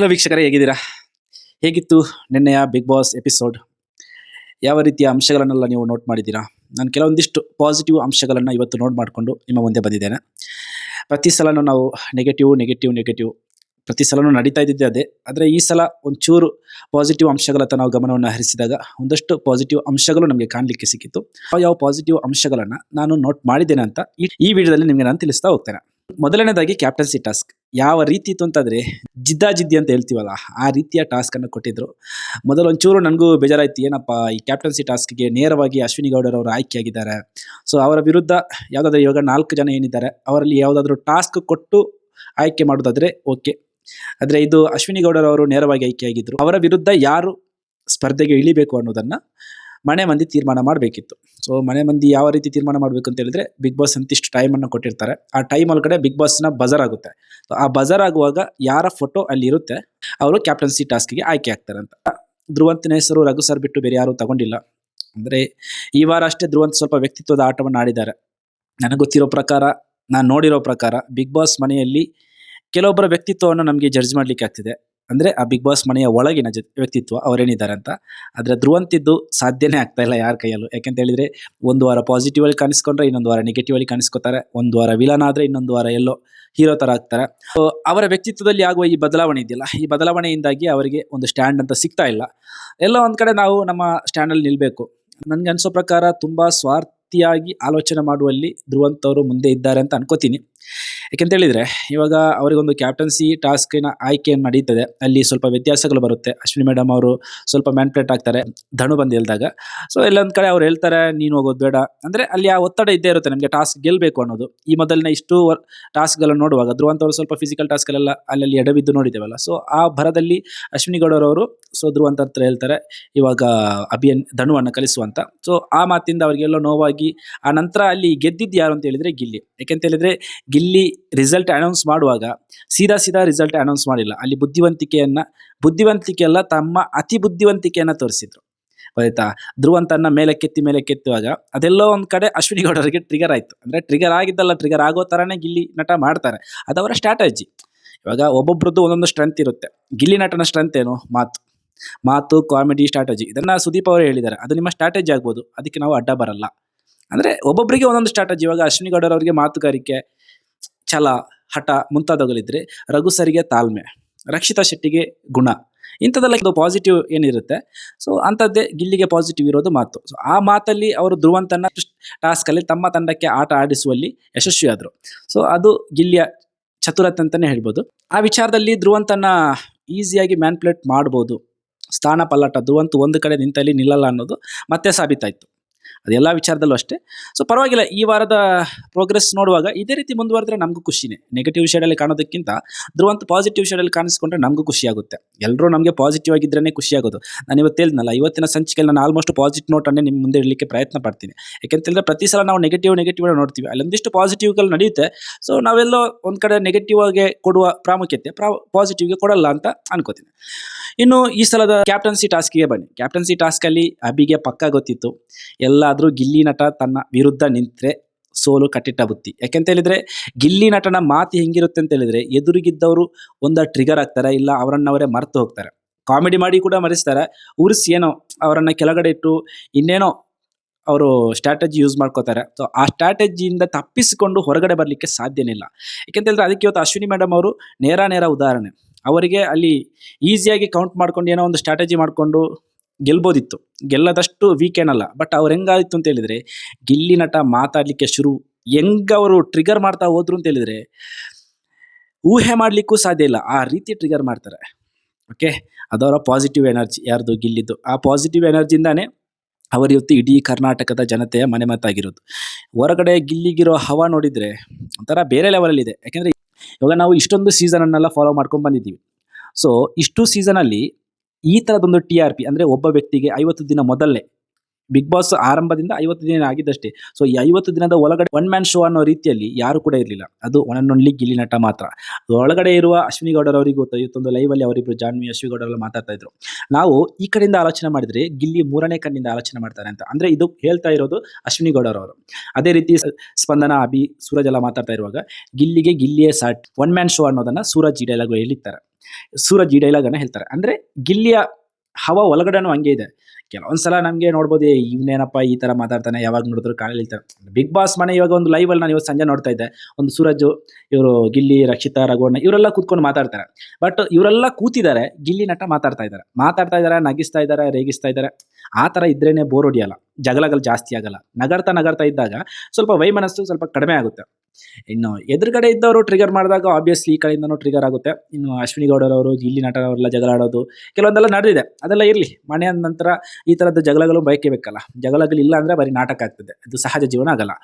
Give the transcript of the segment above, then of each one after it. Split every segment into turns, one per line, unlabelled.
Hello ವೀಕ್ಷಕರೇ, ಹೇಗಿದ್ದೀರಾ? ಹೇಗಿತ್ತು ನಿನ್ನೆಯ ಬಿಗ್ ಬಾಸ್ ಎಪಿಸೋಡ್ ಯಾವ ರೀತಿಯ ಅಂಶಗಳನ್ನೆಲ್ಲ ನೀವು ನೋಟ್ ಮಾಡಿದ್ದೀರಾ? ನಾನು ಕೆಲವೊಂದಿಷ್ಟು ಪಾಸಿಟಿವ್ ಅಂಶಗಳನ್ನು ಇವತ್ತು ನೋಟ್ ಮಾಡಿಕೊಂಡು ನಿಮ್ಮ ಮುಂದೆ ಬಂದಿದ್ದೇನೆ. ಪ್ರತಿ ಸಲನೂ ನಾವು ನೆಗೆಟಿವ್ ನೆಗೆಟಿವ್ ನೆಗೆಟಿವ್ ಪ್ರತಿ ಸಲನೂ ನಡೀತಾ ಇದ್ದಿದ್ದೆ ಅದೇ. ಆದರೆ ಈ ಸಲ ಒಂಚೂರು ಪಾಸಿಟಿವ್ ಅಂಶಗಳತ್ತ ನಾವು ಗಮನವನ್ನು ಹರಿಸಿದಾಗ ಒಂದಷ್ಟು ಪಾಸಿಟಿವ್ ಅಂಶಗಳು ನಮಗೆ ಕಾಣಲಿಕ್ಕೆ ಸಿಕ್ಕಿತ್ತು. ಯಾವ ಪಾಸಿಟಿವ್ ಅಂಶಗಳನ್ನು ನಾನು ನೋಟ್ ಮಾಡಿದ್ದೇನೆ ಅಂತ ಈ ವಿಡಿಯೋದಲ್ಲಿ ನಿಮಗೆ ನಾನು ತಿಳಿಸ್ತಾ ಹೋಗ್ತೇನೆ. ಮೊದಲನೇದಾಗಿ ಕ್ಯಾಪ್ಟನ್ಸಿ ಟಾಸ್ಕ್. ಯಾವ ರೀತಿ ಇತ್ತು ಅಂತಂದರೆ ಜಿದ್ದಾಜಿದ್ದಿ ಅಂತ ಹೇಳ್ತೀವಲ್ಲ, ಆ ರೀತಿಯ ಟಾಸ್ಕನ್ನು ಕೊಟ್ಟಿದ್ರು. ಮೊದಲೊಂಚೂರು ನನಗೂ ಬೇಜಾರಾಯ್ತು, ಏನಪ್ಪ, ಈ ಕ್ಯಾಪ್ಟನ್ಸಿ ಟಾಸ್ಕ್ಗೆ ನೇರವಾಗಿ ಅಶ್ವಿನಿ ಗೌಡರವರು ಆಯ್ಕೆಯಾಗಿದ್ದಾರೆ. ಸೊ, ಅವರ ವಿರುದ್ಧ ಯಾವುದಾದ್ರೂ ಇವಾಗ ನಾಲ್ಕು ಜನ ಏನಿದ್ದಾರೆ, ಅವರಲ್ಲಿ ಯಾವುದಾದ್ರೂ ಟಾಸ್ಕ್ ಕೊಟ್ಟು ಆಯ್ಕೆ ಮಾಡೋದಾದರೆ ಓಕೆ. ಆದರೆ ಇದು ಅಶ್ವಿನಿ ಗೌಡರವರು ನೇರವಾಗಿ ಆಯ್ಕೆಯಾಗಿದ್ದರು ಅವರ ವಿರುದ್ಧ ಯಾರು ಸ್ಪರ್ಧೆಗೆ ಇಳಿಬೇಕು ಅನ್ನೋದನ್ನು ಮನೆ ಮಂದಿ ತೀರ್ಮಾನ ಮಾಡಬೇಕಿತ್ತು. ಸೊ ಮನೆ ಮಂದಿ ಯಾವ ರೀತಿ ತೀರ್ಮಾನ ಮಾಡಬೇಕು ಅಂತ ಹೇಳಿದ್ರೆ ಬಿಗ್ ಬಾಸ್ ಅಂತಿಷ್ಟು ಟೈಮನ್ನು ಕೊಟ್ಟಿರ್ತಾರೆ. ಆ ಟೈಮ್ ಒಳಗಡೆ ಬಿಗ್ ಬಾಸ್ನ ಬಜರ್ ಆಗುತ್ತೆ. ಸೊ ಆ ಬಜರ್ ಆಗುವಾಗ ಯಾರ ಫೋಟೋ ಅಲ್ಲಿ ಇರುತ್ತೆ, ಅವರು ಕ್ಯಾಪ್ಟನ್ಸಿ ಟಾಸ್ಕ್ಗೆ ಆಯ್ಕೆ ಆಗ್ತಾರೆ ಅಂತ. ಧ್ರುವಂತನ ಹೆಸರು ರಘು ಸರ್ ಬಿಟ್ಟು ಬೇರೆ ಯಾರು ತಗೊಂಡಿಲ್ಲ. ಅಂದರೆ, ಈ ವಾರ ಅಷ್ಟೇ ಧ್ರುವಂತ್ ಸ್ವಲ್ಪ ವ್ಯಕ್ತಿತ್ವದ ಆಟವನ್ನು ಆಡಿದ್ದಾರೆ. ನನಗೆ ಗೊತ್ತಿರೋ ಪ್ರಕಾರ, ನಾನು ನೋಡಿರೋ ಪ್ರಕಾರ ಬಿಗ್ ಬಾಸ್ ಮನೆಯಲ್ಲಿ ಕೆಲವೊಬ್ಬರ ವ್ಯಕ್ತಿತ್ವವನ್ನು ನಮಗೆ ಜಡ್ಜ್ ಮಾಡಲಿಕ್ಕೆ ಆಗ್ತಿದೆ. ಅಂದರೆ ಆ ಬಿಗ್ ಬಾಸ್ ಮನೆಯ ಒಳಗಿನ ಜ ವ್ಯಕ್ತಿತ್ವ ಅವರೇನಿದ್ದಾರೆ ಅಂತ ಆದರೆ ಧ್ರುವಂತಿದ್ದು ಸಾಧ್ಯನೇ ಆಗ್ತಾ ಇಲ್ಲ ಯಾರ ಕೈಯಲ್ಲೂ. ಯಾಕೆಂತ ಹೇಳಿದರೆ ಒಂದು ವಾರ ಪಾಸಿಟಿವ್ ಅಲ್ಲಿ ಕಾಣಿಸ್ಕೊಂಡ್ರೆ ಇನ್ನೊಂದು ವಾರ ನೆಗೆಟಿವ್ ಆಗಿ ಕಾಣಿಸ್ಕೊತಾರೆ, ಒಂದು ವಾರ ವಿಲನ್ ಆದರೆ ಇನ್ನೊಂದು ವಾರ ಎಲ್ಲೋ ಹೀರೋ ಥರ ಆಗ್ತಾರೆ. ಅವರ ವ್ಯಕ್ತಿತ್ವದಲ್ಲಿ ಆಗುವ ಈ ಬದಲಾವಣೆ ಇದೆಯಲ್ಲ, ಈ ಬದಲಾವಣೆಯಿಂದಾಗಿ ಅವರಿಗೆ ಒಂದು ಸ್ಟ್ಯಾಂಡ್ ಅಂತ ಸಿಗ್ತಾ ಇಲ್ಲ. ಎಲ್ಲ ಒಂದು ಕಡೆ ನಾವು ನಮ್ಮ ಸ್ಟ್ಯಾಂಡಲ್ಲಿ ನಿಲ್ಲಬೇಕು ನನಗೆ ಅನಿಸೋ ಪ್ರಕಾರ ತುಂಬ ಸ್ವಾರ್ಥಿಯಾಗಿ ಆಲೋಚನೆ ಮಾಡುವಲ್ಲಿ ಧ್ರುವಂತವರು ಮುಂದೆ ಇದ್ದಾರೆ ಅಂತ ಅನ್ಕೋತೀನಿ. ಯಾಕೆಂತ ಹೇಳಿದ್ರೆ ಇವಾಗ ಅವರಿಗೊಂದು ಕ್ಯಾಪ್ಟನ್ಸಿ ಟಾಸ್ಕಿನ ಆಯ್ಕೆ ನಡೀತದೆ. ಅಲ್ಲಿ ಸ್ವಲ್ಪ ವ್ಯತ್ಯಾಸಗಳು ಬರುತ್ತೆ. ಅಶ್ವಿನಿ ಮೇಡಮ್ ಅವರು ಸ್ವಲ್ಪ ಮ್ಯಾನ್ಪ್ಲೇಟ್ ಆಗ್ತಾರೆ. ಧನು ಬಂದು ಹೇಳ್ದಾಗ. ಸೊ ಎಲ್ಲೊಂದು ಕಡೆ ಅವ್ರು ಹೇಳ್ತಾರೆ, ನೀನು ಹೋಗೋದು ಬೇಡ. ಅಂದರೆ ಅಲ್ಲಿ ಆ ಒತ್ತಡ ಇದ್ದೇ ಇರುತ್ತೆ. ನಮಗೆ ಟಾಸ್ಕ್ ಗೆಲ್ಲಬೇಕು ಅನ್ನೋದು. ಈ ಮೊದಲಿನ ಇಷ್ಟು ಟಾಸ್ಕ್ಗಳನ್ನು ನೋಡುವಾಗ, ಧ್ರುವಂತವರು ಸ್ವಲ್ಪ ಫಿಸಿಕಲ್ ಟಾಸ್ಕ್ಗಳೆಲ್ಲ ಅಲ್ಲಲ್ಲಿ ಎಡವಿದ್ದು ನೋಡಿದ್ದೇವಲ್ಲ. ಸೊ ಆ ಭರದಲ್ಲಿ ಅಶ್ವಿನಿ ಗೌಡರವರು ಸೊ ಧ್ರುವಂತ ಹತ್ರ ಹೇಳ್ತಾರೆ, ಇವಾಗ ಅಭಿಯನ್, ಧನುವನ್ನು ಕಲಿಸುವಂತ ಸೊ ಆ ಮಾತಿಂದ ಅವರಿಗೆಲ್ಲ ನೋವಾಗಿ, ಆ ನಂತರ ಅಲ್ಲಿ ಗೆದ್ದಿದ್ದು ಯಾರು ಅಂತ ಹೇಳಿದ್ರೆ ಗಿಲ್ಲಿ. ಯಾಕೆಂತ ಹೇಳಿದ್ರೆ ಗಿಲ್ಲಿ ರಿಸಲ್ಟ್ ಅನೌನ್ಸ್ ಮಾಡುವಾಗ ಸೀದಾ ಸೀದಾ ರಿಸಲ್ಟ್ ಅನೌನ್ಸ್ ಮಾಡಿಲ್ಲ. ಅಲ್ಲಿ ಬುದ್ಧಿವಂತಿಕೆಯನ್ನ ಬುದ್ಧಿವಂತಿಕೆ ಅಲ್ಲ ತಮ್ಮ ಅತಿ ಬುದ್ಧಿವಂತಿಕೆಯನ್ನ ತೋರಿಸಿದ್ರು. ಆಯ್ತಾ? ಧ್ರುವಂತನ್ನ ಮೇಲೆ ಕೆತ್ತಿ ಮೇಲೆ ಕೆತ್ತುವಾಗ ಅದೆಲ್ಲೋ ಒಂದ್ ಕಡೆ ಅಶ್ವಿನಿ ಗೌಡರಿಗೆ ಟ್ರಿಗರ್ ಆಯ್ತು. ಅಂದ್ರೆ ಟ್ರಿಗರ್ ಆಗಿದ್ದಲ್ಲ ಟ್ರಿಗರ್ ಆಗೋ ತರಾನೇ ಗಿಲ್ಲಿ ನಟ ಮಾಡ್ತಾರೆ. ಅದವರ ಸ್ಟ್ರಾಟಜಿ ಇವಾಗ ಒಬ್ಬೊಬ್ರದ್ದು ಒಂದೊಂದು ಸ್ಟ್ರೆಂತ್ ಇರುತ್ತೆ. ಗಿಲ್ಲಿ ನಟನ ಸ್ಟ್ರೆಂತ್ ಏನು? ಮಾತು. ಮಾತು ಕಾಮಿಡಿ ಸ್ಟ್ರಾಟಜಿ ಇದನ್ನ ಸುದೀಪ್ ಅವರು ಹೇಳಿದ್ದಾರೆ. ಅದು ನಿಮ್ಮ ಸ್ಟ್ರಾಟಜಿ ಆಗ್ಬೋದು. ಅದಕ್ಕೆ ನಾವು ಅಡ್ಡ ಬರಲ್ಲ. ಅಂದ್ರೆ ಒಬ್ಬೊಬ್ಬರಿಗೆ ಒಂದೊಂದು ಸ್ಟ್ರಾಟಜಿ ಇವಾಗ ಅಶ್ವಿನಿ ಗೌಡರವರಿಗೆ ಮಾತುಗಾರಿಕೆ, ಛಲ, ಹಠ ಮುಂತಾದವುಗಳಿದ್ರೆ ರಘು ಸರಿಗೆ ತಾಳ್ಮೆ, ರಕ್ಷಿತಾ ಶೆಟ್ಟಿಗೆ ಗುಣ. ಇಂಥದ್ದೆಲ್ಲ ಇದು ಪಾಸಿಟಿವ್ ಏನಿರುತ್ತೆ. ಸೊ ಅಂಥದ್ದೇ ಗಿಲ್ಲಿಗೆ ಪಾಸಿಟಿವ್ ಇರೋದು ಮಾತು. ಸೊ ಆ ಮಾತಲ್ಲಿ ಅವರು ಧ್ರುವಂತನ ಟಾಸ್ಕಲ್ಲಿ ತಮ್ಮ ತಂಡಕ್ಕೆ ಆಟ ಆಡಿಸುವಲ್ಲಿ ಯಶಸ್ವಿಯಾದರು. ಸೊ ಅದು ಗಿಲ್ಲಿಯ ಚತುರತೆ ಅಂತಲೇ ಹೇಳ್ಬೋದು. ಆ ವಿಚಾರದಲ್ಲಿ ಧ್ರುವಂತನ ಈಸಿಯಾಗಿ ಮ್ಯಾನ್ಪ್ಲೇಟ್ ಮಾಡ್ಬೋದು. ಸ್ಥಾನ ಪಲ್ಲಟ, ಧ್ರುವಂತು ಒಂದು ಕಡೆ ನಿಂತಲ್ಲಿ ನಿಲ್ಲಲ್ಲ ಅನ್ನೋದು ಮತ್ತೆ ಸಾಬೀತಾಯಿತು. ಅದೆಲ್ಲ ವಿಚಾರದಲ್ಲೂ ಅಷ್ಟೇ. ಸೊ ಪರವಾಗಿಲ್ಲ, ಈ ವಾರದ ಪ್ರೋಗ್ರೆಸ್ ನೋಡುವಾಗ ಇದೇ ರೀತಿ ಮುಂದುವರೆದ್ರೆ ನಮಗೂ ಖುಷಿನೇ. ನೆಗೆಟಿವ್ ಶೇಡಲ್ಲಿ ಕಾಣೋದಕ್ಕಿಂತ ಧ್ರುವಂತ ಪಾಸಿಟಿವ್ ಶೇಡಲ್ಲಿ ಕಾಣಿಸ್ಕೊಂಡ್ರೆ ನಮಗೂ ಖುಷಿಯಾಗುತ್ತೆ ಎಲ್ಲರೂ ನಮಗೆ ಪಾಸಿಟಿವ್ ಆಗಿದ್ರೇ ಖುಷಿಯಾಗೋದು ನಾನು ಇವತ್ತು ಹೇಳಿದ್ನಲ್ಲ, ಇವತ್ತಿನ ಸಂಚಿಕೆಯಲ್ಲಿ ನಾನು ಆಲ್ಮೋಸ್ಟ್ ಪಾಸಿಟಿವ್ ನೋಟನ್ನೇ ನಿಮ್ಮ ಮುಂದೆ ಇಡಲಿಕ್ಕೆ ಪ್ರಯತ್ನ ಪಡ್ತೀನಿ. ಯಾಕೆಂತಂದರೆ ಪ್ರತಿ ಸಲ ನಾವು ನೆಗೆಟಿವ್ ನೆಗೆಟಿವ್ ನೋಡ್ತೀವಿ. ಅಲ್ಲೊಂದಿಷ್ಟು ಪಾಸಿಟಿವ್ಗಳು ನಡೆಯುತ್ತೆ. ಸೊ ನಾವೆಲ್ಲೋ ಒಂದು ಕಡೆ ನೆಗೆಟಿವ್ ಆಗಿ ಕೊಡುವ ಪ್ರಾಮುಖ್ಯತೆ ಪ್ರಾ ಪಾಸಿಟಿವ್ಗೆ ಕೊಡಲ್ಲ ಅಂತ ಅನ್ಕೋತೀನಿ. ಇನ್ನು ಈ ಸಲದ ಕ್ಯಾಪ್ಟನ್ಸಿ ಟಾಸ್ಕಿಗೆ ಬನ್ನಿ. ಕ್ಯಾಪ್ಟನ್ಸಿ ಟಾಸ್ಕಲ್ಲಿ ಅಬಿಗೆ ಪಕ್ಕ ಗೊತ್ತಿತ್ತು. ಎಲ್ಲಾದರೂ ಗಿಲ್ಲಿ ನಟ ತನ್ನ ವಿರುದ್ಧ ನಿಂತರೆ ಸೋಲು ಕಟ್ಟಿಟ್ಟ ಬುತ್ತಿ. ಯಾಕೆಂತ ಹೇಳಿದ್ರೆ ಗಿಲ್ಲಿ ನಟನ ಮಾತು ಹೆಂಗಿರುತ್ತೆ ಅಂತ ಹೇಳಿದ್ರೆ ಎದುರಿಗಿದ್ದವರು ಒಂದ ಟ್ರಿಗರ್ ಆಗ್ತಾರೆ ಇಲ್ಲ ಅವರನ್ನವರೇ ಮರೆತು ಹೋಗ್ತಾರೆ. ಕಾಮಿಡಿ ಮಾಡಿ ಕೂಡ ಮರೆಸ್ತಾರೆ, ಉರಿಸಿ ಏನೋ ಅವರನ್ನು ಕೆಳಗಡೆ ಇಟ್ಟು ಇನ್ನೇನೋ ಅವರು ಸ್ಟ್ರಾಟಜಿ ಯೂಸ್ ಮಾಡ್ಕೋತಾರೆ. ಸೊ ಆ ಸ್ಟ್ರಾಟಜಿಯಿಂದ ತಪ್ಪಿಸಿಕೊಂಡು ಹೊರಗಡೆ ಬರಲಿಕ್ಕೆ ಸಾಧ್ಯನೇ ಇಲ್ಲ ಯಾಕೆಂತ ಹೇಳಿದ್ರೆ ಅದಕ್ಕೆ ಇವತ್ತು ಅಶ್ವಿನಿ ಮೇಡಮ್ ಅವರು ನೇರ ನೇರ ಉದಾಹರಣೆ. ಅವರಿಗೆ ಅಲ್ಲಿ ಈಸಿಯಾಗಿ ಕೌಂಟ್ ಮಾಡ್ಕೊಂಡು ಏನೋ ಒಂದು ಸ್ಟ್ರಾಟಜಿ ಮಾಡಿಕೊಂಡು ಗೆಲ್ಬೋದಿತ್ತು. ಗೆಲ್ಲದಷ್ಟು ವೀಕ್ ಏನಲ್ಲ ಬಟ್ ಅವ್ರು ಹೆಂಗಾಯಿತು ಅಂತ ಹೇಳಿದರೆ, ಗಿಲ್ಲಿ ನಟ ಮಾತಾಡಲಿಕ್ಕೆ ಶುರು, ಹೆಂಗೆ ಅವರು ಟ್ರಿಗರ್ ಮಾಡ್ತಾ ಹೋದ್ರು ಅಂತ ಹೇಳಿದ್ರೆ, ಊಹೆ ಮಾಡಲಿಕ್ಕೂ ಸಾಧ್ಯ ಇಲ್ಲ. ಆ ರೀತಿ ಟ್ರಿಗರ್ ಮಾಡ್ತಾರೆ. ಓಕೆ ಅದವರ ಪಾಸಿಟಿವ್ ಎನರ್ಜಿ ಯಾರ್ದು? ಗಿಲ್ಲಿದ್ದು. ಆ ಪಾಸಿಟಿವ್ ಎನರ್ಜಿಯಿಂದಾನೇ ಅವರ ಇವತ್ತು ಇಡೀ ಕರ್ನಾಟಕದ ಜನತೆಯ ಮನೆ ಮಾತಾಗಿರೋದು ಹೊರಗಡೆ ಗಿಲ್ಲಿಗಿರೋ ಹವಾ ನೋಡಿದರೆ ಒಂಥರ ಬೇರೆ ಲೆವೆಲಲ್ಲಿದೆ ಯಾಕೆಂದರೆ ಇವಾಗ ನಾವು ಇಷ್ಟೊಂದು ಸೀಸನನ್ನೆಲ್ಲ ಫಾಲೋ ಮಾಡ್ಕೊಂಡು ಬಂದಿದ್ದೀವಿ. ಸೊ ಇಷ್ಟು ಸೀಸನಲ್ಲಿ ಈ ತರದೊಂದು ಟಿ ಆರ್ ಪಿ ಅಂದರೆ ಒಬ್ಬ ವ್ಯಕ್ತಿಗೆ ಐವತ್ತು ದಿನ ಮೊದಲೇ ಬಿಗ್ ಬಾಸ್ ಆರಂಭದಿಂದ ಐವತ್ತು ದಿನ ಆಗಿದ್ದಷ್ಟೇ. ಸೊ ಈ ಐವತ್ತು ದಿನದ ಒಳಗಡೆ ಒನ್ ಮ್ಯಾನ್ ಶೋ ಅನ್ನೋ ರೀತಿಯಲ್ಲಿ ಯಾರು ಕೂಡ ಇರಲಿಲ್ಲ. ಅದು ಓನ್ಲಿ ಗಿಲ್ಲಿ ನಟ ಮಾತ್ರ. ಒಳಗಡೆ ಇರುವ ಅಶ್ವಿನಿ ಅವರಿಗೂ ಗೊತ್ತು, ಇವತ್ತೊಂದು ಲೈವಲ್ಲಿ ಅವರಿಬ್ಬರು ಜಾನ್ವಿ, ಅಶ್ವಿನಿ ಗೌಡರೆಲ್ಲ ಮಾತಾಡ್ತಾ ಇದ್ರು. ನಾವು ಈ ಕಡೆಯಿಂದ ಆಲೋಚನೆ ಮಾಡಿದ್ರೆ ಗಿಲ್ಲಿ ಮೂರನೇ ಕಣ್ಣಿಂದ ಆಲೋಚನೆ ಮಾಡ್ತಾರೆ ಅಂತ. ಅಂದ್ರೆ ಇದು ಹೇಳ್ತಾ ಇರೋದು ಅಶ್ವಿನಿ ಗೌಡರವರು. ಅದೇ ರೀತಿ ಸ್ಪಂದನ, ಅಭಿ, ಸೂರಜ್ ಎಲ್ಲ ಮಾತಾಡ್ತಾ ಇರುವಾಗ ಗಿಲ್ಲಿಗೆ ಗಿಲ್ಲಿಯೇ ಸಾಟ್. ಒನ್ ಮ್ಯಾನ್ ಶೋ ಅನ್ನೋದನ್ನ ಸೂರಜ್ ಈ ಡೈಲಾಗ್ ಹೇಳಿರ್ತಾರೆ ಸೂರಜ್ ಈ ಡೈಲಾಗ್ ಅನ್ನ ಹೇಳ್ತಾರೆ. ಅಂದ್ರೆ ಗಿಲ್ಲಿಯ ಹವ ಒಳಗಡೆನೂ ಹಂಗೆ ಇದೆ. ಕೆಲವೊಂದ್ಸಲ ನಮಗೆ ನೋಡ್ಬೋದು ಇವನೇನಪ್ಪ ಈ ಥರ ಮಾತಾಡ್ತಾನೆ, ಯಾವಾಗ ನೋಡಿದ್ರು ಕಾಲಲ್ಲಿ ಇರ್ತಾರೆ ಬಿಗ್ ಬಾಸ್ ಮನೆ ಇವಾಗ ಒಂದು ಲೈವಲ್ಲಿ ನಾನು ಇವತ್ತು ಸಂಜೆ ನೋಡ್ತಾ ಇದ್ದೆ. ಒಂದು ಸೂರಜ್, ಇವರು ಗಿಲ್ಲಿ, ರಕ್ಷಿತಾ ರಘುವಣ್ಣ ಇವರೆಲ್ಲ ಕೂತ್ಕೊಂಡು ಮಾತಾಡ್ತಾರೆ. ಬಟ್ ಇವರೆಲ್ಲ ಕೂತಿದ್ದಾರೆ, ಗಿಲ್ಲಿ ನಟ ಮಾತಾಡ್ತಾ ಇದ್ದಾರೆ. ಮಾತಾಡ್ತಾ ಇದ್ದಾರೆ, ನಗಿಸ್ತಾ ಇದ್ದಾರೆ, ರೇಗಿಸ್ತಾ ಇದ್ದಾರೆ. ಆ ಥರ ಇದ್ರೇನೆ ಬೋರ್ ಹೊಡಿಯಲ್ಲ. ಜಗಳಗಳು ಜಾಸ್ತಿ ಆಗಲ್ಲ. ನಗರ್ತಾ ನಗರ್ತಾ ಇದ್ದಾಗ ಸ್ವಲ್ಪ ವೈಮನಸ್ಸು ಸ್ವಲ್ಪ ಕಡಿಮೆ ಆಗುತ್ತೆ. ಇನ್ನು ಎದುರುಗಡೆ ಇದ್ದವರು ಟ್ರಿಗರ್ ಮಾಡಿದಾಗ ಆಬ್ವಿಯಸ್ಲಿ ಈ ಕಡೆಯಿಂದನೂ ಟ್ರಿಗರ್ ಆಗುತ್ತೆ. ಇನ್ನು ಅಶ್ವಿನಿ ಗೌಡರವರು ಗಿಲ್ಲಿ ನಟರವರೆಲ್ಲ ಜಗಳ ಆಡೋದು, ಕೆಲವೊಂದೆಲ್ಲ ನಡೆದಿದೆ. ಅದೆಲ್ಲ ಇರಲಿ. ಮನೆ ಅಂದ ನಂತರ ಈ ಥರದ ಜಗಳಗಳು ಬಯಕೆ ಬೇಕಲ್ಲ ಜಗಳಗಳು ಇಲ್ಲ ಅಂದರೆ ಬರೀ ನಾಟಕ ಆಗ್ತದೆ. ಅದು ಸಹಜ ಜೀವನ ಆಗಲ್ಲ.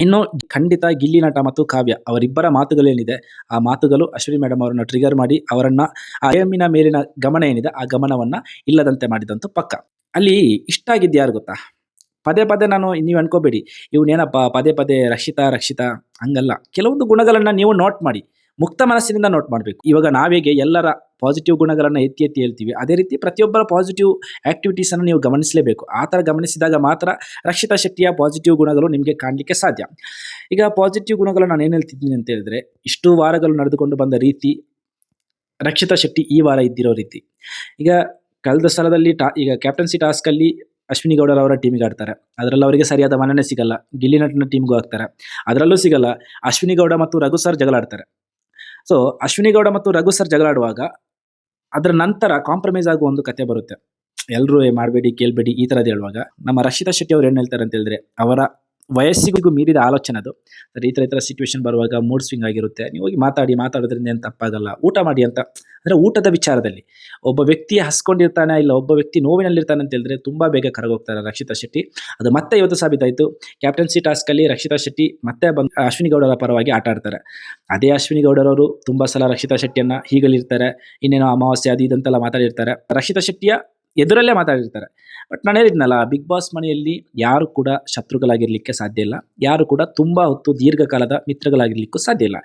ಇನ್ನು ಖಂಡಿತ ಗಿಲ್ಲಿ ನಟ ಮತ್ತು ಕಾವ್ಯ, ಅವರಿಬ್ಬರ ಮಾತುಗಳೇನಿದೆ ಆ ಮಾತುಗಳು ಅಶ್ವಿನಿ ಮೇಡಮ್ ಅವರನ್ನು ಟ್ರಿಗರ್ ಮಾಡಿ, ಅವರನ್ನು ಆ ಗೇಮಿನ ಮೇಲಿನ ಗಮನ ಏನಿದೆ, ಆ ಗಮನವನ್ನು ಇಲ್ಲದಂತೆ ಮಾಡಿದಂತೂ ಪಕ್ಕ. ಅಲ್ಲಿ ಇಷ್ಟ ಆಗಿದ್ದು ಯಾರು ಗೊತ್ತಾ? ಪದೇ ಪದೇ ನಾನು ನೀವು ಅನ್ಕೋಬೇಡಿ, ಇವನೇನಪ್ಪ, ಪದೇ ಪದೇ ರಕ್ಷಿತಾ ರಕ್ಷಿತಾ, ಹಂಗಲ್ಲ. ಕೆಲವೊಂದು ಗುಣಗಳನ್ನು ನೀವು ನೋಟ್ ಮಾಡಿ, ಮುಕ್ತ ಮನಸ್ಸಿನಿಂದ ನೋಟ್ ಮಾಡಬೇಕು. ಇವಾಗ ನಾವೇಗೆ ಎಲ್ಲರ ಪಾಸಿಟಿವ್ ಗುಣಗಳನ್ನು ಎತ್ತಿ ಎತ್ತಿ ಹೇಳ್ತೀವಿ, ಅದೇ ರೀತಿ ಪ್ರತಿಯೊಬ್ಬರ ಪಾಸಿಟಿವ್ ಆ್ಯಕ್ಟಿವಿಟೀಸನ್ನು ನೀವು ಗಮನಿಸಲೇಬೇಕು. ಆ ಥರ ಗಮನಿಸಿದಾಗ ಮಾತ್ರ ರಕ್ಷಿತಾ ಶಕ್ತಿಯ ಪಾಸಿಟಿವ್ ಗುಣಗಳು ನಿಮಗೆ ಕಾಣಲಿಕ್ಕೆ ಸಾಧ್ಯ. ಈಗ ಪಾಸಿಟಿವ್ ಗುಣಗಳು ನಾನು ಏನು ಹೇಳ್ತಿದ್ದೀನಿ ಅಂತ ಹೇಳಿದ್ರೆ, ಇಷ್ಟು ವಾರಗಳು ನಡೆದುಕೊಂಡು ಬಂದ ರೀತಿ ರಕ್ಷಿತಾ ಶಕ್ತಿ ಈ ವಾರ ಇದ್ದಿರೋ ರೀತಿ. ಈಗ ಕಳೆದ ಸ್ಥಳದಲ್ಲಿ ಟಾ, ಈಗ ಕ್ಯಾಪ್ಟನ್ಸಿ ಟಾಸ್ಕಲ್ಲಿ ಅಶ್ವಿನಿ ಗೌಡರ್ ಅವರ ಟೀಮಿಗೆ ಆಡ್ತಾರೆ. ಅದರಲ್ಲಿ ಅವರಿಗೆ ಸರಿಯಾದ ಮನ್ನಣೆ ಸಿಗಲ್ಲ. ಗಿಲ್ಲಿ ನಟನ ಟೀಮ್ಗೂ ಹಾಕ್ತಾರೆ. ಅದರಲ್ಲೂ ಸಿಗಲ್ಲ. ಅಶ್ವಿನಿ ಗೌಡ ಮತ್ತು ರಘು ಸರ್ ಜಗಳ ಆಡ್ತಾರೆ ಸೊ ಅಶ್ವಿನಿ ಗೌಡ ಮತ್ತು ರಘು ಸರ್ ಜಗಳಾಡುವಾಗ ಅದರ ನಂತರ ಕಾಂಪ್ರಮೈಸ್ ಆಗುವ ಒಂದು ಕತೆ ಬರುತ್ತೆ. ಎಲ್ಲರೂ ಮಾಡಬೇಡಿ, ಕೇಳಬೇಡಿ ಈ ಥರದ್ದು ಹೇಳುವಾಗ ನಮ್ಮ ರಕ್ಷಿತಾ ಶೆಟ್ಟಿ ಅವ್ರು ಏನು ಹೇಳ್ತಾರೆ ಅಂತ ಹೇಳಿದ್ರೆ ಅವರ ವಯಸ್ಸಿಗೂ ಮೀರಿದ ಆಲೋಚನೆ ಅದು. ಸರ್, ಈ ಥರ ಈ ಥರ ಸಿಚುವೇಶನ್ ಬರುವಾಗ ಮೂಡ್ ಸ್ವಿಂಗ್ ಆಗಿರುತ್ತೆ. ನೀವು ಹೋಗಿ ಮಾತಾಡಿ, ಮಾತಾಡೋದ್ರಿಂದ ಏನು ತಪ್ಪಾಗಲ್ಲ. ಊಟ ಮಾಡಿ ಅಂತ. ಅಂದರೆ ಊಟದ ವಿಚಾರದಲ್ಲಿ. ಒಬ್ಬ ವ್ಯಕ್ತಿ ಹಸ್ಕೊಂಡಿರ್ತಾನೆ ಇಲ್ಲ, ಒಬ್ಬ ವ್ಯಕ್ತಿ ನೋವಿನಲ್ಲಿರ್ತಾನೆ ಅಂತ ಹೇಳಿದ್ರೆ ತುಂಬ ಬೇಗ ಕರಗೋಗ್ತಾರೆ ರಕ್ಷಿತಾ ಶೆಟ್ಟಿ. ಅದು ಮತ್ತೆ ಇವತ್ತು ಸಾಬೀತಾಯಿತು ಕ್ಯಾಪ್ಟನ್ಸಿ ಟಾಸ್ಕಲ್ಲಿ ರಕ್ಷಿತಾ ಶೆಟ್ಟಿ ಮತ್ತೆ ಬಂದು ಅಶ್ವಿನಿ ಗೌಡರ ಪರವಾಗಿ ಆಟ ಆಡ್ತಾರೆ. ಅದೇ ಅಶ್ವಿನಿ ಗೌಡರವರು ತುಂಬ ಸಲ ರಕ್ಷಿತಾ ಶೆಟ್ಟಿಯನ್ನು ಹೀಗಲಿರ್ತಾರೆ. ಇನ್ನೇನೋ ಅಮಾವಾಸ್ಯೆ ಅದು ಇದಂತೆಲ್ಲ ಮಾತಾಡಿರ್ತಾರೆ. ರಕ್ಷಿತಾ ಶೆಟ್ಟಿಯ ಎದುರಲ್ಲೇ ಮಾತಾಡಿರ್ತಾರೆ. ಬಟ್ ನಾನು ಹೇಳಿದ್ನಲ್ಲ ಬಿಗ್ ಬಾಸ್ ಮನೆಯಲ್ಲಿ ಯಾರು ಕೂಡ ಶತ್ರುಗಳಾಗಿರ್ಲಿಕ್ಕೆ ಸಾಧ್ಯ ಇಲ್ಲ. ಯಾರು ಕೂಡ ತುಂಬ ಹೊತ್ತು ದೀರ್ಘಕಾಲದ ಮಿತ್ರಗಳಾಗಿರ್ಲಿಕ್ಕೂ ಸಾಧ್ಯ ಇಲ್ಲ.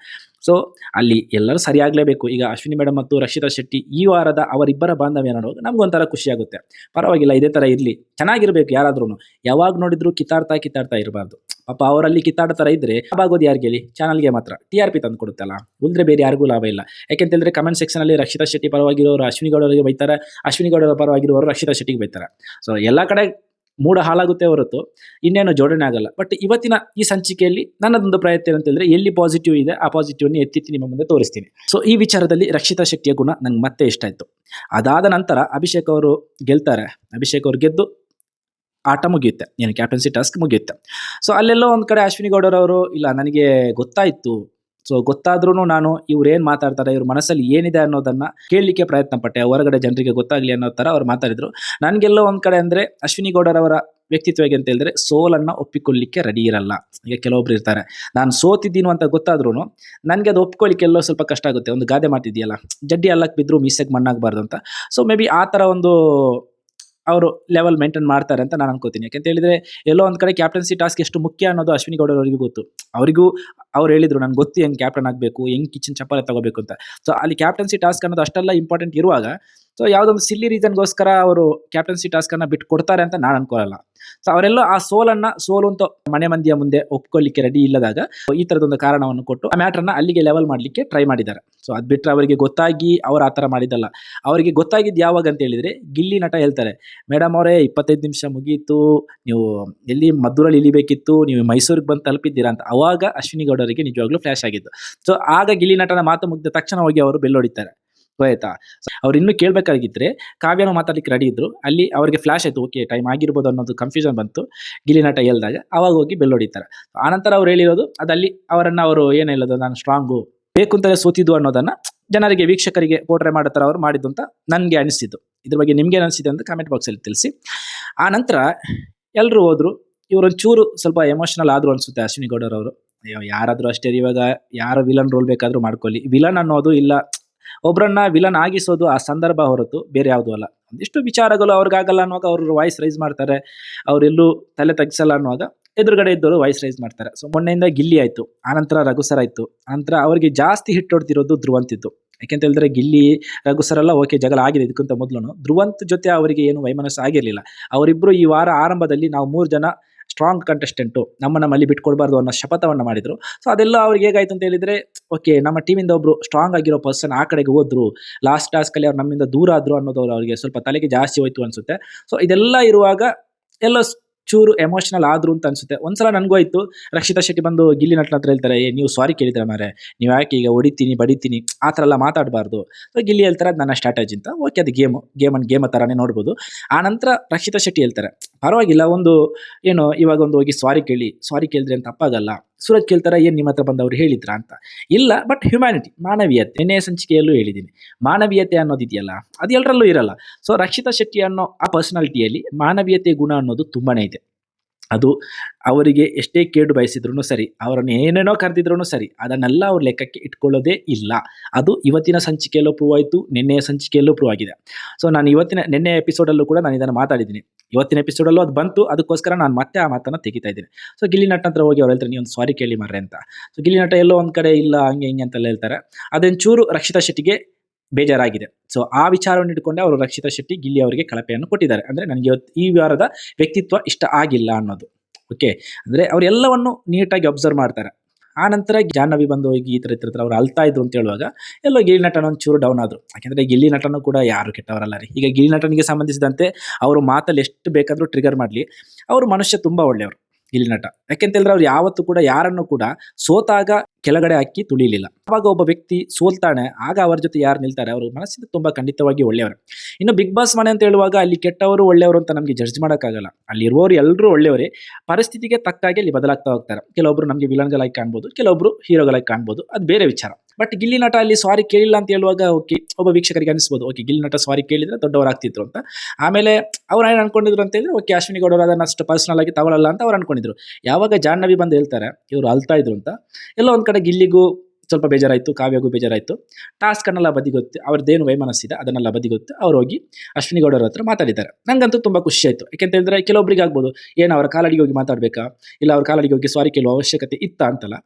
ಸೊ ಅಲ್ಲಿ ಎಲ್ಲರೂ ಸರಿಯಾಗಲೇಬೇಕು. ಈಗ ಅಶ್ವಿನಿ ಮೇಡಮ್ ಮತ್ತು ರಕ್ಷಿತಾ ಶೆಟ್ಟಿ ಈ ವಾರದ ಅವರಿಬ್ಬರ ಬಾಂಧವ್ಯ ನೋಡುವಾಗ ನಮಗೊಂಥರ ಖುಷಿಯಾಗುತ್ತೆ ಪರವಾಗಿಲ್ಲ, ಇದೇ ಥರ ಇರಲಿ. ಚೆನ್ನಾಗಿರಬೇಕು ಯಾರಾದ್ರೂ ಯಾವಾಗ ನೋಡಿದ್ರು ಕಿತ್ತಾಡ್ತಾ ಕಿತ್ತಾಡ್ತಾ ಇರಬಾರ್ದು. ಪಾಪ ಅವರಲ್ಲಿ ಕಿತ್ತಾಡ್ತಾರ ಇದ್ರೆ ಲಾಭ ಆಗೋದು ಯಾರಿಗೆ ಹೇಳಿ ಚಾನಲ್ಗೆ ಮಾತ್ರ. ಟಿ ಆರ್ ಪಿ ತಂದು ಕೊಡುತ್ತಲ್ಲ. ಉಳಿದ್ರೆ ಬೇರೆ ಯಾರಿಗೂ ಲಾಭ ಇಲ್ಲ. ಯಾಕೆಂತ ಹೇಳಿದ್ರೆ ಕಮೆಂಟ್ ಸೆಕ್ಷನಲ್ಲಿ ರಕ್ಷಿತಾ ಶೆಟ್ಟಿ ಪರವಾಗಿರೋರು ಅಶ್ವಿನಿ ಗೌಡರಿಗೆ ಬೈತಾರೆ. ಅಶ್ವಿನಿ ಗೌಡರ ಪರವಾಗಿರೋರು ರಕ್ಷಿತಾ ಶೆಟ್ಟಿಗೆ ಬೈತಾರೆ. ಸೊ ಎಲ್ಲ ಕಡೆ ಮೂಡ ಹಾಳಾಗುತ್ತೆ ಹೊರತು ಇನ್ನೇನು ಜೋಡಣೆ ಆಗಲ್ಲ. ಬಟ್ ಇವತ್ತಿನ ಈ ಸಂಚಿಕೆಯಲ್ಲಿ ನನ್ನದೊಂದು ಪ್ರಯತ್ನ ಏನಂತ ಹೇಳಿದ್ರೆ ಎಲ್ಲಿ ಪಾಸಿಟಿವ್ ಇದೆ, ಆ ಪಾಸಿಟಿವನ್ನೇ ಎತ್ತಿತ್ತು ನಿಮ್ಮ ಮುಂದೆ ತೋರಿಸ್ತೀನಿ. ಸೊ ಈ ವಿಚಾರದಲ್ಲಿ ರಕ್ಷಿತಾ ಶೆಟ್ಟಿಯ ಗುಣ ನಂಗೆ ಮತ್ತೆ ಇಷ್ಟ ಆಯಿತು. ಅದಾದ ನಂತರ ಅಭಿಷೇಕ್ ಅವರು ಗೆಲ್ತಾರೆ. ಅಭಿಷೇಕ್ ಅವರು ಗೆದ್ದು ಆಟ ಮುಗಿಯುತ್ತೆ. ಏನು ಕ್ಯಾಪ್ಟನ್ಸಿ ಟಾಸ್ಕ್ ಮುಗಿಯುತ್ತೆ. ಸೊ ಅಲ್ಲೆಲ್ಲೋ ಒಂದು ಕಡೆ ಅಶ್ವಿನಿ ಗೌಡರವರು ಇಲ್ಲ ನನಗೆ ಗೊತ್ತಾಯಿತು. ಸೊ ಗೊತ್ತಾದ್ರೂ ನಾನು ಇವ್ರು ಏನು ಮಾತಾಡ್ತಾರೆ, ಇವ್ರ ಮನಸ್ಸಲ್ಲಿ ಏನಿದೆ ಅನ್ನೋದನ್ನು ಕೇಳಲಿಕ್ಕೆ ಪ್ರಯತ್ನ ಪಟ್ಟೆ. ಹೊರಗಡೆ ಜನರಿಗೆ ಗೊತ್ತಾಗಲಿ ಅನ್ನೋ ಥರ ಅವ್ರು ಮಾತಾಡಿದ್ರು. ನನಗೆಲ್ಲೋ ಒಂದು ಕಡೆ ಅಂದರೆ ಅಶ್ವಿನಿ ಗೌಡರವರ ವ್ಯಕ್ತಿತ್ವ ಹೇಗೆ ಅಂತ ಹೇಳಿದ್ರೆ ಸೋಲನ್ನು ಒಪ್ಪಿಕೊಳ್ಳಿಕ್ಕೆ ರೆಡಿ ಇರಲ್ಲ. ಈಗ ಕೆಲವೊಬ್ರು ಇರ್ತಾರೆ. ನಾನು ಸೋತಿದ್ದೀನಿ ಅಂತ ಗೊತ್ತಾದ್ರೂ ನನಗೆ ಅದು ಒಪ್ಕೊಳ್ಳಿಕ್ಕೆ ಎಲ್ಲೋ ಸ್ವಲ್ಪ ಕಷ್ಟ ಆಗುತ್ತೆ. ಒಂದು ಗಾದೆ ಮಾತಿದೆಯಲ್ಲ ಜಡ್ಡಿ ಅಲ್ಲಕ್ಕೆ ಬಿದ್ದರೂ ಮೀಸೆಗೆ ಮಣ್ಣಾಗಬಾರ್ದು ಅಂತ. ಸೊ ಮೇ ಬಿ ಆ ಥರ ಒಂದು ಅವರು ಲೆವೆಲ್ ಮೇಂಟೈನ್ ಮಾಡ್ತಾರೆ ಅಂತ ನಾನು ಅನ್ಕೋತೀನಿ. ಯಾಕೆಂತ ಹೇಳಿದ್ರೆ, ಎಲ್ಲೋ ಒಂದು ಕಡೆ ಕ್ಯಾಪ್ಟನ್ಸಿ ಟಾಸ್ಕ್ ಎಷ್ಟು ಮುಖ್ಯ ಅನ್ನೋದು ಅಶ್ವಿನಿ ಗೌಡ ಅವರಿಗೂ ಗೊತ್ತು. ಅವರಿಗೂ ಅವ್ರು ಹೇಳಿದ್ರು, ನನಗೆ ಗೊತ್ತು ಹೆಂಗೆ ಕ್ಯಾಪ್ಟನ್ ಆಗಬೇಕು, ಹೆಂಗೆ ಕಿಚನ್ ಚಪ್ಪಲೆ ತಗೋಬೇಕು ಅಂತ. ಸೊ ಅಲ್ಲಿ ಕ್ಯಾಪ್ಟನ್ಸಿ ಟಾಸ್ಕ್ ಅನ್ನೋದು ಅಷ್ಟೆಲ್ಲ ಇಂಪಾರ್ಟೆಂಟ್ ಇರುವಾಗ ಸೊ ಯಾವುದೊಂದು ಸಿಲ್ಲಿ ರೀಸನ್ಗೋಸ್ಕರ ಅವರು ಕ್ಯಾಪ್ಟನ್ಸಿ ಟಾಸ್ಕನ್ನು ಬಿಟ್ಟು ಕೊಡ್ತಾರೆ ಅಂತ ನಾನು ಅನ್ಕೊಳ್ಳಲ್ಲ ಸೊ ಅವರೆಲ್ಲ ಆ ಸೋಲನ್ನ ಸೋಲು ಅಂತ ಮನೆ ಮಂದಿಯ ಮುಂದೆ ಒಪ್ಕೊಳ್ಳಿಕ್ಕೆ ರೆಡಿ ಇಲ್ಲದಾಗ, ಈ ಥರದೊಂದು ಕಾರಣವನ್ನು ಕೊಟ್ಟು ಆ ಮ್ಯಾಟ್ರನ್ನ ಅಲ್ಲಿಗೆ ಲೆವೆಲ್ ಮಾಡಲಿಕ್ಕೆ ಟ್ರೈ ಮಾಡಿದ್ದಾರೆ. ಸೊ ಅದು ಬಿಟ್ಟರೆ ಅವರಿಗೆ ಗೊತ್ತಾಗಿ ಅವ್ರು ಆ ಥರ ಮಾಡಿದ್ದಲ್ಲ. ಅವರಿಗೆ ಗೊತ್ತಾಗಿದ್ದು ಯಾವಾಗ ಅಂತ ಹೇಳಿದ್ರೆ ಗಿಲ್ಲಿ ನಟ ಹೇಳ್ತಾರೆ, ಮೇಡಮ್ ಅವರೇ, ಇಪ್ಪತ್ತೈದು ನಿಮಿಷ ಮುಗೀತು, ನೀವು ಎಲ್ಲಿ ಮದ್ದೂರಲ್ಲಿ ಇಳಿಬೇಕಿತ್ತು, ನೀವು ಮೈಸೂರಿಗೆ ಬಂದು ತಲುಪಿದ್ದೀರಾ? ಅಂತ ಅವಾಗ ಅಶ್ವಿನಿ ಗೌಡರಿಗೆ ನಿಜವಾಗ್ಲೂ ಫ್ಲ್ಯಾಶ್ ಆಗಿದ್ದು. ಸೊ ಆಗ ಗಿಲ್ಲಿ ನಟನ ಮಾತು ಮುಗಿದ ತಕ್ಷಣ ಹೋಗಿ ಅವರು ಬೆಲ್ ಆಯ್ತಾ? ಅವ್ರು ಇನ್ನೂ ಕೇಳಬೇಕಾಗಿದ್ರೆ, ಕಾವ್ಯನ ಮಾತಾಡ್ಲಿಕ್ಕೆ ರೆಡಿ ಇದ್ರು. ಅಲ್ಲಿ ಅವರಿಗೆ ಫ್ಲಾಶ್ ಆಯ್ತು ಓಕೆ ಟೈಮ್ ಆಗಿರ್ಬೋದು ಅನ್ನೋದು ಕನ್ಫ್ಯೂಷನ್ ಬಂತು ಗಿಲಿನಾಟ ನಟ ಹೇಳ್ದಾಗ. ಅವಾಗ ಹೋಗಿ ಬೆಲ್ ಹೊಡಿತಾರೆ. ಆನಂತರ ಅವ್ರು ಹೇಳಿರೋದು, ಅದಲ್ಲಿ ಅವರನ್ನ ಅವರು ಏನು ಹೇಳೋದು, ನಾನು ಸ್ಟ್ರಾಂಗು ಬೇಕು ಅಂತಲೇ ಸೋತಿದ್ದು ಅನ್ನೋದನ್ನ ಜನರಿಗೆ, ವೀಕ್ಷಕರಿಗೆ ಪೋಟ್ರೆ ಮಾಡೋ ಥರ ಅವ್ರು ಮಾಡಿದ್ದು ಅಂತ ನನಗೆ ಅನಿಸಿದ್ದು ಇದ್ರ ಬಗ್ಗೆ ನಿಮ್ಗೆ ಅನಿಸಿದೆ ಅಂತ ಕಮೆಂಟ್ ಬಾಕ್ಸಲ್ಲಿ ತಿಳಿಸಿ. ಆ ನಂತರ ಎಲ್ಲರೂ ಹೋದ್ರು. ಇವರೊಂದು ಚೂರು ಸ್ವಲ್ಪ ಎಮೋಷನಲ್ ಆದ್ರು ಅನ್ಸುತ್ತೆ ಅಶ್ವಿನಿ ಗೌಡರವರು. ಅಯ್ಯೋ, ಯಾರಾದರೂ ಅಷ್ಟೇ ಇವಾಗ, ಯಾರು ವಿಲನ್ ರೋಲ್ ಬೇಕಾದರೂ ಮಾಡ್ಕೊಳ್ಳಿ. ವಿಲನ್ ಅನ್ನೋದು ಇಲ್ಲ ಒಬ್ಬರನ್ನ ವಿಲನ್ ಆಗಿಸೋದು ಆ ಸಂದರ್ಭ ಹೊರತು ಬೇರೆ ಯಾವುದೂ ಅಲ್ಲ. ಒಂದಿಷ್ಟು ವಿಚಾರಗಳು ಅವ್ರಿಗಾಗಲ್ಲ ಅನ್ನುವಾಗ ಅವರು ವಾಯ್ಸ್ ರೈಸ್ ಮಾಡ್ತಾರೆ. ಅವರೆಲ್ಲೂ ತಲೆ ತಗ್ಸಲ್ಲ ಅನ್ನುವಾಗ ಎದುರುಗಡೆ ಇದ್ದವರು ವಾಯ್ಸ್ ರೈಸ್ ಮಾಡ್ತಾರೆ. ಸೊ ಮೊನ್ನೆಯಿಂದ ಗಿಲ್ಲಿ ಆಯಿತು. ಆನಂತರ ರಘು ಸರ್ ಆಯಿತು. ಆನಂತರ ಅವರಿಗೆ ಜಾಸ್ತಿ ಹಿಟ್ ಹೊಡ್ತಿರೋದು ಧ್ರುವಂತಿತ್ತು ಯಾಕೆಂತ ಹೇಳಿದ್ರೆ ಗಿಲ್ಲಿ, ರಘು ಸರ್ ಎಲ್ಲ ಓಕೆ ಜಗಳ ಆಗಿದೆ ಇದಕ್ಕಿಂತ ಮೊದಲು ಧ್ರುವಂತ್ ಜೊತೆ ಅವರಿಗೆ ಏನು ವೈಮನಸ್ಸು ಆಗಿರಲಿಲ್ಲ. ಅವರಿಬ್ಬರು ಈ ವಾರ ಆರಂಭದಲ್ಲಿ ನಾವು ಮೂರು ಜನ ಸ್ಟ್ರಾಂಗ್ ಕಂಟೆಸ್ಟೆಂಟು ನಮ್ಮ ನಮ್ಮಲ್ಲಿ ಬಿಟ್ಕೊಡ್ಬಾರ್ದು ಅನ್ನೋ ಶಪಥವನ್ನು ಮಾಡಿದರು. ಸೊ ಅದೆಲ್ಲ ಅವ್ರಿಗೆ ಹೇಗಾಯ್ತು ಅಂತ ಹೇಳಿದರೆ ಓಕೆ ನಮ್ಮ ಟೀಮಿಂದ ಒಬ್ಬರು ಸ್ಟ್ರಾಂಗ್ ಆಗಿರೋ ಪರ್ಸನ್ ಆ ಕಡೆಗೆ ಹೋದ್ರು. ಲಾಸ್ಟ್ ಟಾಸ್ಕಲ್ಲಿ ಅವ್ರು ನಮ್ಮಿಂದ ದೂರ ಆದರು ಅನ್ನೋದು ಅವರಿಗೆ ಸ್ವಲ್ಪ ತಲೆಗೆ ಜಾಸ್ತಿ ಹೋಯಿತು ಅನಿಸುತ್ತೆ. ಸೊ ಇದೆಲ್ಲ ಇರುವಾಗ ಎಲ್ಲ ಚೂರು ಎಮೋಷನಲ್ ಆದ್ರು ಅಂತ ಅನ್ಸುತ್ತೆ. ಒಂದ್ಸಲ ನನಗೂ ಆಯಿತು. ರಕ್ಷಿತಾ ಶೆಟ್ಟಿ ಬಂದು ಗಿಲ್ಲಿ ನಟನ ಹತ್ರ ಹೇಳ್ತಾರೆ, ಏ, ನೀವು ಸಾರಿ ಕೇಳಿದ್ರೆ ಮಾರೆ ನೀವು ಯಾಕೆ ಈಗ ಹೊಡಿತೀನಿ, ಬಡಿತೀನಿ? ಆ ಥರ ಎಲ್ಲ ಮಾತಾಡಬಾರ್ದು. ಸೊ ಗಿಲ್ಲಿ ಹೇಳ್ತಾರೆ, ಅದು ನನ್ನ ಸ್ಟ್ರಾಟಜಿ ಅಂತ. ಓಕೆ ಅದು ಗೇಮು ಗೇಮ್ ಅನ್ನು ಗೇಮ್ ಥರನೇ ನೋಡ್ಬೋದು. ಆ ನಂತರ ರಕ್ಷಿತಾ ಶೆಟ್ಟಿ ಹೇಳ್ತಾರೆ ಪರವಾಗಿಲ್ಲ, ಒಂದು ಏನು ಇವಾಗ ಒಂದು ಹೋಗಿ ಸಾರಿ ಕೇಳಿ ಸಾರಿ ಕೇಳಿದ್ರೆ ಅಂತ ತಪ್ಪಾಗಲ್ಲ. ಸೂರಜ್ ಕೇಳ್ತಾರೆ, ಏನು ನಿಮ್ಮ ಹತ್ರ ಬಂದವರು ಹೇಳಿದ್ರ ಅಂತ. ಇಲ್ಲ ಬಟ್ ಹ್ಯುಮ್ಯಾನಿಟಿ ಮಾನವೀಯತೆ ನಿನ್ನೆ ಸಂಚಿಕೆಯಲ್ಲೂ ಹೇಳಿದ್ದೀನಿ. ಮಾನವೀಯತೆ ಅನ್ನೋದು ಇದೆಯಲ್ಲ ಅದು ಎಲ್ಲರಲ್ಲೂ ಇರಲ್ಲ. ಸೊ ರಕ್ಷಿತಾ ಶೆಟ್ಟಿ ಅನ್ನೋ ಆ ಪರ್ಸನಾಲಿಟಿಯಲ್ಲಿ ಮಾನವೀಯತೆ ಗುಣ ಅನ್ನೋದು ತುಂಬಾ ಇದೆ. ಅದು ಅವರಿಗೆ ಎಷ್ಟೇ ಕೇಡು ಬಯಸಿದ್ರು ಸರಿ, ಅವರನ್ನು ಏನೇನೋ ಕರೆದಿದ್ರು ಸರಿ, ಅದನ್ನೆಲ್ಲ ಅವ್ರ ಲೆಕ್ಕಕ್ಕೆ ಇಟ್ಕೊಳ್ಳೋದೇ ಇಲ್ಲ. ಅದು ಇವತ್ತಿನ ಸಂಚಿಕೆಯಲ್ಲೂ ಪ್ರೂವ್ ಆಯಿತು, ನಿನ್ನೆಯ ಸಂಚಿಕೆಯಲ್ಲೂ ಪ್ರೂವ್ ಆಗಿದೆ. ಸೊ ನಾನು ಇವತ್ತಿನ, ನಿನ್ನೆ ಎಪಿಸೋಡಲ್ಲೂ ಕೂಡ ನಾನು ಇದನ್ನು ಮಾತಾಡಿದ್ದೀನಿ. ಇವತ್ತಿನ ಎಪಿಸೋಡಲ್ಲೂ ಅದು ಬಂತು, ಅದಕ್ಕೋಸ್ಕರ ನಾನು ಮತ್ತೆ ಆ ಮಾತನ್ನು ತೆಗಿತಾ ಇದ್ದೀನಿ. ಸೊ ಗಿಲ್ಲಿ ಹತ್ರ ಹೋಗಿ ಅವ್ರು ಹೇಳ್ತಾರೆ ನೀವು ಒಂದು ಸಾರಿ ಕೇಳಿ ಮಾರ್ರೆ ಅಂತ. ಸೊ ಗಿಲ್ಲಿ ನಟ ಎಲ್ಲೋ ಒಂದು ಕಡೆ ಇಲ್ಲ, ಹಂಗೆ ಹಿಂಗೆ ಅಂತೆಲ್ಲ ಹೇಳ್ತಾರೆ. ಅದೇನು ಚೂರು ರಕ್ಷಿತಾ ಶೆಟ್ಟಿಗೆ ಬೇಜಾರಾಗಿದೆ. ಸೊ ಆ ವಿಚಾರವನ್ನು ಇಟ್ಕೊಂಡೆ ಅವರು ರಕ್ಷಿತಾ ಶೆಟ್ಟಿ ಗಿಲ್ಲಿ ಅವರಿಗೆ ಕಳಪೆಯನ್ನು ಕೊಟ್ಟಿದ್ದಾರೆ. ಅಂದರೆ ನನಗೆ ಈ ವಾರದ ವ್ಯಕ್ತಿತ್ವ ಇಷ್ಟ ಆಗಿಲ್ಲ ಅನ್ನೋದು. ಓಕೆ ಅಂದರೆ ಅವರೆಲ್ಲವನ್ನು ನೀಟಾಗಿ ಅಬ್ಸರ್ವ್ ಮಾಡ್ತಾರೆ. ಆ ನಂತರ ಜಾಹ್ನವಿ ಬಂದು ಹೋಗಿ ಈ ಥರ ಈ ಥರ ಅವ್ರು ಅಳ್ತಾ ಇದ್ರು ಅಂತ ಹೇಳುವಾಗ ಎಲ್ಲೋ ಗಿಲ್ಲಿ ನಟನ ಒಂಚೂರು ಡೌನ್ ಆದರು. ಯಾಕೆಂದರೆ ಗಿಲ್ಲಿ ನಟನೂ ಕೂಡ ಯಾರು ಕೆಟ್ಟವರಲ್ಲ ರೀ. ಈಗ ಗಿಲ್ಲಿ ನಟನಿಗೆ ಸಂಬಂಧಿಸಿದಂತೆ ಅವರು ಮಾತಲ್ಲಿ ಎಷ್ಟು ಬೇಕಾದರೂ ಟ್ರಿಗರ್ ಮಾಡಲಿ. ಅವರು ಮನುಷ್ಯ ತುಂಬ ಒಳ್ಳೆಯವರು. ಗಿಲ್ಲಿ ನಟ. ಯಾಕೆಂತ ಹೇಳಿದ್ರೆ ಅವ್ರು ಯಾವತ್ತೂ ಕೂಡ ಯಾರನ್ನು ಕೂಡ ಸೋತಾಗ ಕೆಳಗಡೆ ಹಾಕಿ ತುಳಿಲಿಲ್ಲ. ಅವಾಗ ಒಬ್ಬ ವ್ಯಕ್ತಿ ಸೋಲ್ತಾನೆ, ಆಗ ಅವರ ಜೊತೆ ಯಾರು ನಿಲ್ತಾರೆ ಅವರು ಮನಸ್ಸಿಂದ ತುಂಬಾ ಖಂಡಿತವಾಗಿ ಒಳ್ಳೆಯವರು. ಇನ್ನು ಬಿಗ್ ಬಾಸ್ ಮನೆ ಅಂತ ಹೇಳುವಾಗ ಅಲ್ಲಿ ಕೆಟ್ಟವರು ಒಳ್ಳೆಯವರು ಅಂತ ನಮಗೆ ಜಡ್ಜ್ ಮಾಡೋಕ್ಕಾಗಲ್ಲ. ಅಲ್ಲಿರುವವರು ಎಲ್ಲರೂ ಒಳ್ಳೆಯವರೇ. ಪರಿಸ್ಥಿತಿಗೆ ತಕ್ಕಾಗಿ ಅಲ್ಲಿ ಬದಲಾಗ್ತಾ ಹೋಗ್ತಾರೆ. ಕೆಲವೊಬ್ರು ನಮಗೆ ವಿಲನ್ಗಳಾಗಿ ಕಾಣ್ಬೋದು, ಕೆಲವೊಬ್ರು ಹೀರೋಗಳಾಗಿ ಕಾಣ್ಬೋದು. ಅದು ಬೇರೆ ವಿಚಾರ. ಬಟ್ ಗಿಲ್ಲಿ ನಟ ಅಲ್ಲಿ ಸಾರಿ ಕೇಳಿಲ್ಲ ಅಂತ ಹೇಳುವಾಗ ಓಕೆ ಒಬ್ಬ ವೀಕ್ಷಕರಿಗೆ ಅನಿಸ್ಬೋದು. ಓಕೆ ಗಿಲ್ಲಿ ನಟ ಸಾರಿ ಕೇಳಿದ್ರೆ ದೊಡ್ಡವರಾಗ್ತಿದ್ರು ಅಂತ. ಆಮೇಲೆ ಅವ್ರು ಏನು ಅನ್ಕೊಂಡಿದ್ರು ಅಂತ ಹೇಳಿದ್ರೆ ಓಕೆ ಅಶ್ವಿನಿ ಗೌಡರು ಅದನ್ನು ಅಷ್ಟು ಪರ್ಸನಲ್ ಆಗಿ ತಗೊಳ್ಳಲ್ಲ ಅಂತ ಅವ್ರು ಅನ್ಕೊಂಡಿದ್ರು. ಯಾವಾಗ ಜಾಹ್ನವಿ ಬಂದು ಹೇಳ್ತಾರೆ, ಇವರು ಅಳ್ತಾ ಇದ್ರು ಅಂತ, ಎಲ್ಲ ಒಂದು ಕಡೆ ಗಿಲ್ಲಿಗೂ ಸ್ವಲ್ಪ ಬೇಜಾರಾಯಿತು, ಕಾವ್ಯಗೂ ಬೇಜಾರಾಯಿತು. ಟಾಸ್ಕನ್ನೆಲ್ಲ ಬದಿಗೊತ್ತು, ಅವ್ರದ್ದೇನು ವೈಮನಸ್ಸಿದೆ, ಅದನ್ನೆಲ್ಲ ಬದಿಗೊತ್ತು ಅವ್ರು ಹೋಗಿ ಅಶ್ವಿನಿ ಗೌಡರ ಹತ್ರ ಮಾತಾಡಿದ್ದಾರೆ. ನಂಗಂತೂ ತುಂಬ ಖುಷಿ ಆಯಿತು. ಯಾಕೆಂತ ಹೇಳಿದ್ರೆ ಕೆಲವೊಬ್ಬರಿಗೆ ಆಗ್ಬೋದು ಏನು ಅವರ ಕಾಲಡಿಗೆ ಹೋಗಿ ಮಾತಾಡಬೇಕಾ? ಇಲ್ಲ ಅವ್ರ ಕಾಲಡಿಗೆ ಹೋಗಿ ಸಾರಿ ಕೇಳುವ ಅವಶ್ಯಕತೆ ಇತ್ತ ಅಂತಲ್ಲ.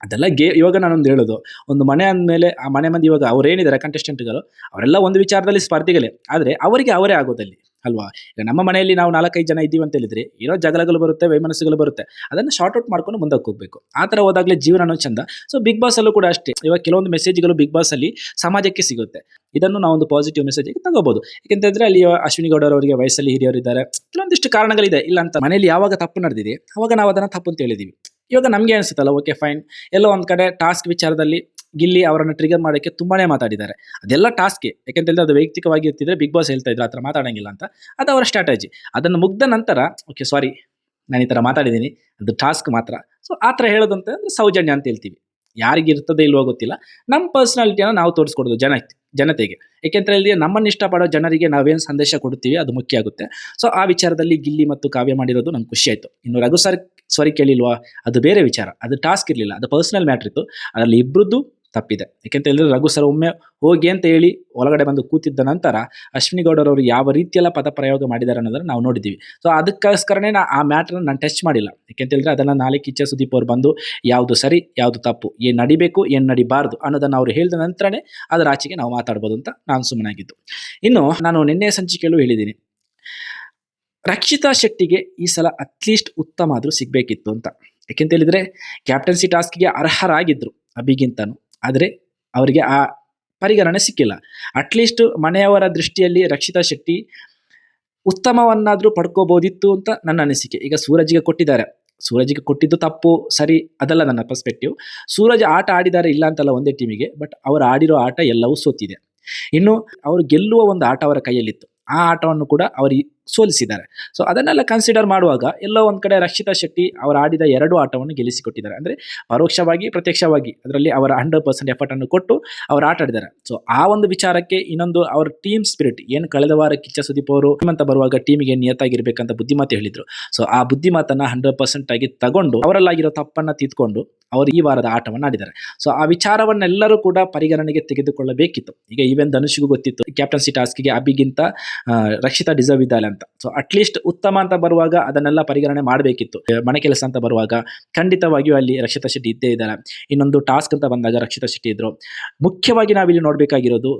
ಅದೆಲ್ಲ ಗೇ, ಇವಾಗ ನಾನೊಂದು ಹೇಳೋದು. ಒಂದು ಮನೆ ಅಂದಮೇಲೆ, ಆ ಮನೆ ಮಂದಿ ಇವಾಗ ಅವರೇನಿದ್ದಾರೆ ಕಂಟೆಸ್ಟೆಂಟ್ಗಳು ಅವರೆಲ್ಲ ಒಂದು ವಿಚಾರದಲ್ಲಿ ಸ್ಪರ್ಧಿಗಳೇ. ಆದರೆ ಅವರಿಗೆ ಅವರೇ ಆಗೋದಲ್ಲಿ, ಅಲ್ವಾ? ಈಗ ನಮ್ಮ ಮನೆಯಲ್ಲಿ ನಾವು ನಾಲ್ಕೈದು ಜನ ಇದ್ದೀವಿ ಅಂತ ಹೇಳಿದ್ರೆ, ಇರೋ ಜಗಳಗಳು ಬರುತ್ತೆ, ವೈಮನಸ್ಸುಗಳು ಬರುತ್ತೆ. ಅದನ್ನು ಶಾರ್ಟ್ ಔಟ್ ಮಾಡ್ಕೊಂಡು ಮುಂದಕ್ಕೆ ಹೋಗಬೇಕು. ಆ ಥರ ಹೋದಾಗಲೇ ಜೀವನನೂ ಚಂದ. ಸೊ ಬಿಗ್ ಬಾಸಲ್ಲೂ ಕೂಡ ಅಷ್ಟೇ. ಇವಾಗ ಕೆಲವೊಂದು ಮೆಸೇಜ್ಗಳು ಬಿಗ್ ಬಾಸಲ್ಲಿ ಸಮಾಜಕ್ಕೆ ಸಿಗುತ್ತೆ. ಇದನ್ನು ನಾವು ಒಂದು ಪಾಸಿಟಿವ್ ಮೆಸೇಜ್ ತಗೋಬಹುದು ಯಾಕೆಂತಂದ್ರೆ ಅಲ್ಲಿ ಅಶ್ವಿನಿ ಗೌಡರವರಿಗೆ ವಯಸ್ಸಲ್ಲಿ ಹಿರಿಯವರಿದ್ದಾರೆ. ಕೆಲವೊಂದಿಷ್ಟು ಕಾರಣಗಳಿದೆ. ಇಲ್ಲ ಅಂತ ಮನೆಯಲ್ಲಿ ಯಾವಾಗ ತಪ್ಪು ನಡೆದಿದೆ, ಅವಾಗ ನಾವು ಅದನ್ನು ತಪ್ಪು ಅಂತ ಹೇಳಿದೀವಿ ಇವಾಗ ನಮಗೆ ಅನಿಸುತ್ತಲ್ಲ ಓಕೆ ಫೈನ್ ಎಲ್ಲೋ ಒಂದು ಕಡೆ ಟಾಸ್ಕ್ ವಿಚಾರದಲ್ಲಿ ಗಿಲ್ಲಿ ಅವರನ್ನು ಟ್ರಿಗರ್ ಮಾಡೋಕ್ಕೆ ತುಂಬಾನೇ ಮಾತಾಡಿದ್ದಾರೆ. ಅದೆಲ್ಲ ಟಾಸ್ಕೆ ಯಾಕೆಂತ ಹೇಳಿದ್ರೆ ಅದು ವೈಯಕ್ತಿಕವಾಗಿ ಇರ್ತಿದ್ರೆ ಬಿಗ್ ಬಾಸ್ ಹೇಳ್ತಾ ಇದ್ರು ಆ ಥರ ಮಾತಾಡೋಂಗಿಲ್ಲ ಅಂತ. ಅದು ಅವರ ಸ್ಟ್ರಾಟಜಿ ಅದನ್ನು ಮುಗ್ದ ನಂತರ ಓಕೆ ಸಾರಿ ನಾನು ಈ ಥರ ಮಾತಾಡಿದ್ದೀನಿ. ಅದು ಟಾಸ್ಕ್ ಮಾತ್ರ. ಸೊ ಆ ಥರ ಹೇಳೋದಂತ ಅಂದರೆ ಸೌಜನ್ಯ ಅಂತ ಹೇಳ್ತೀವಿ. ಯಾರಿಗೆ ಇರ್ತದೆ ಇಲ್ವೋ ಗೊತ್ತಿಲ್ಲ. ನಮ್ಮ ಪರ್ಸ್ನಾಲಿಟಿಯನ್ನು ನಾವು ತೋರಿಸ್ಕೊಡೋದು ಜನ, ಜನತೆಗೆ. ಏಕೆಂತ ಹೇಳಿದ್ರೆ ನಮ್ಮನ್ನು ಇಷ್ಟಪಡೋ ಜನರಿಗೆ ನಾವೇನು ಸಂದೇಶ ಕೊಡ್ತೀವಿ ಅದು ಮುಖ್ಯ ಆಗುತ್ತೆ. ಸೊ ಆ ವಿಚಾರದಲ್ಲಿ ಗಿಲ್ಲಿ ಮತ್ತು ಕಾವ್ಯ ಮಾಡಿರೋದು ನಂಗೆ ಖುಷಿ ಆಯಿತು. ಇನ್ನು ರಘು ಸರ್ ಸಾರಿ ಕೇಳಿಲ್ವಾ? ಅದು ಬೇರೆ ವಿಚಾರ. ಅದು ಟಾಸ್ಕ್ ಇರಲಿಲ್ಲ. ಅದು ಪರ್ಸನಲ್ ಮ್ಯಾಟ್ರ್ ಇತ್ತು. ಅದರಲ್ಲಿ ಇಬ್ಬರದ್ದು ತಪ್ಪಿದೆ. ಯಾಕೆಂತ ಹೇಳಿದ್ರೆ ರಘು ಸರ್ ಒಮ್ಮೆ ಹೋಗಿ ಅಂತ ಹೇಳಿ ಒಳಗಡೆ ಬಂದು ಕೂತಿದ್ದ ನಂತರ ಅಶ್ವಿನಿ ಗೌಡರವರು ಯಾವ ರೀತಿಯೆಲ್ಲ ಪದ ಪ್ರಯೋಗ ಮಾಡಿದ್ದಾರೆ ಅನ್ನೋದನ್ನು ನಾವು ನೋಡಿದ್ದೀವಿ. ಸೊ ಅದಕ್ಕೋಸ್ಕರನೇ ನಾ ಆ ಮ್ಯಾಟ್ರನ್ನ ನಾನು ಟಚ್ ಮಾಡಿಲ್ಲ. ಯಾಕೆಂತ ಹೇಳಿದ್ರೆ ಅದನ್ನು ನಾಳೆ ಕಿಚ್ಚ ಸುದೀಪ್ ಅವರು ಬಂದು ಯಾವುದು ಸರಿ, ಯಾವುದು ತಪ್ಪು, ಏನು ನಡಿಬೇಕು, ಏನು ನಡಿಬಾರ್ದು ಅನ್ನೋದನ್ನು ಅವರು ಹೇಳಿದ ನಂತರನೇ ಅದರ ಆಚೆಗೆ ನಾವು ಮಾತಾಡ್ಬೋದು ಅಂತ ನಾನು ಸುಮ್ಮನಾಗಿದ್ದು. ಇನ್ನು ನಾನು ನಿನ್ನೆ ಸಂಚಿಕೆಯಲ್ಲೂ ಹೇಳಿದ್ದೀನಿ. ರಕ್ಷಿತಾ ಶೆಟ್ಟಿಗೆ ಈ ಸಲ ಅಟ್ಲೀಸ್ಟ್ ಉತ್ತಮ ಆದರೂ ಸಿಗಬೇಕಿತ್ತು ಅಂತ. ಯಾಕೆಂತ ಹೇಳಿದರೆ ಕ್ಯಾಪ್ಟನ್ಸಿ ಟಾಸ್ಕ್ಗೆ ಅರ್ಹರಾಗಿದ್ದರು ಅಭಿಗಿಂತನೂ. ಆದರೆ ಅವರಿಗೆ ಆ ಪರಿಗಣನೆ ಸಿಕ್ಕಿಲ್ಲ. ಅಟ್ಲೀಸ್ಟ್ ಮನೆಯವರ ದೃಷ್ಟಿಯಲ್ಲಿ ರಕ್ಷಿತಾ ಶೆಟ್ಟಿ ಉತ್ತಮವನ್ನಾದರೂ ಪಡ್ಕೋಬೋದಿತ್ತು ಅಂತ ನನ್ನ ಅನಿಸಿಕೆ. ಈಗ ಸೂರಜ್ಗೆ ಕೊಟ್ಟಿದ್ದಾರೆ. ಸೂರಜ್ಗೆ ಕೊಟ್ಟಿದ್ದು ತಪ್ಪು, ಸರಿ, ಅದಲ್ಲ ನನ್ನ ಪರ್ಸ್ಪೆಕ್ಟಿವ್ ಸೂರಜ್ ಆಟ ಆಡಿದ್ದಾರೆ ಇಲ್ಲ ಅಂತಲ್ಲ ಒಂದೇ ಟೀಮಿಗೆ ಬಟ್ ಅವರು ಆಡಿರೋ ಆಟ ಎಲ್ಲವೂ ಸೋತಿದೆ. ಇನ್ನು ಅವರು ಗೆಲ್ಲುವ ಒಂದು ಆಟ ಅವರ ಕೈಯಲ್ಲಿತ್ತು. ಆ ಆಟವನ್ನು ಕೂಡ ಅವರು ಸೋಲಿಸಿದ್ದಾರೆ. ಸೊ ಅದನ್ನೆಲ್ಲ ಕನ್ಸಿಡರ್ ಮಾಡುವಾಗ ಎಲ್ಲೋ ಒಂದು ಕಡೆ ರಕ್ಷಿತಾ ಶೆಟ್ಟಿ ಅವರು ಆಡಿದ ಎರಡು ಆಟವನ್ನು ಗೆಲ್ಲಿಸಿಕೊಟ್ಟಿದ್ದಾರೆ. ಅಂದರೆ ಪರೋಕ್ಷವಾಗಿ, ಪ್ರತ್ಯಕ್ಷವಾಗಿ ಅದರಲ್ಲಿ ಅವರ ಹಂಡ್ರೆಡ್ ಪರ್ಸೆಂಟ್ ಎಫರ್ಟನ್ನು ಕೊಟ್ಟು ಅವರು ಆಟ ಆಡಿದ್ದಾರೆ. ಸೊ ಆ ಒಂದು ವಿಚಾರಕ್ಕೆ ಇನ್ನೊಂದು ಅವರ ಟೀಮ್ ಸ್ಪಿರಿಟ್ ಏನು ಕಳೆದ ವಾರ ಕಿಚ್ಚ ಸುದೀಪ್ ಅವರು ಅಂತ ಬರುವಾಗ ಟೀಮಿಗೆ ನಿಯತ್ತಾಗಿರ್ಬೇಕಂತ ಬುದ್ಧಿಮಾತೆ ಹೇಳಿದರು. ಸೊ ಆ ಬುದ್ಧಿಮಾತನ್ನು ಹಂಡ್ರೆಡ್ ಪರ್ಸೆಂಟ್ ಆಗಿ ತಗೊಂಡು ಅವರಲ್ಲಾಗಿರೋ ತಪ್ಪನ್ನು ತಿದ್ಕೊಂಡು ಅವರು ಈ ವಾರದ ಆಟವನ್ನು ಆಡಿದ್ದಾರೆ. ಸೊ ಆ ವಿಚಾರವನ್ನೆಲ್ಲರೂ ಕೂಡ ಪರಿಗಣನೆಗೆ ತೆಗೆದುಕೊಳ್ಳಬೇಕಿತ್ತು. ಈಗ ಈವನ್ ಧನುಷ್ಗೂ ಗೊತ್ತಿತ್ತು ಕ್ಯಾಪ್ಟನ್ಸಿ ಟಾಸ್ಕ್ಗೆ ಅಬಿಗಿಂತ ರಕ್ಷಿತಾ ಡಿಸರ್ವ್ ಇದ್ದಾಳೆ ಅಂತ. ಸೊ ಅಟ್ಲೀಸ್ಟ್ ಉತ್ತಮ ಅಂತ ಬರುವಾಗ ಅದನ್ನೆಲ್ಲ ಪರಿಗಣನೆ ಮಾಡಬೇಕಿತ್ತು. ಮನೆ ಕೆಲಸ ಅಂತ ಬರುವಾಗ ಖಂಡಿತವಾಗಿಯೂ ಅಲ್ಲಿ ರಕ್ಷಿತಾ ಶೆಟ್ಟಿ ಇದ್ದೇ ಇದ್ದಾರೆ ಇನ್ನೊಂದು ಟಾಸ್ಕ್ ಅಂತ ಬಂದಾಗ ರಕ್ಷಿತಾ ಶೆಟ್ಟಿ ಇದ್ರು. ಮುಖ್ಯವಾಗಿ ನಾವಿಲ್ಲಿ ನೋಡಬೇಕಾಗಿರೋದು,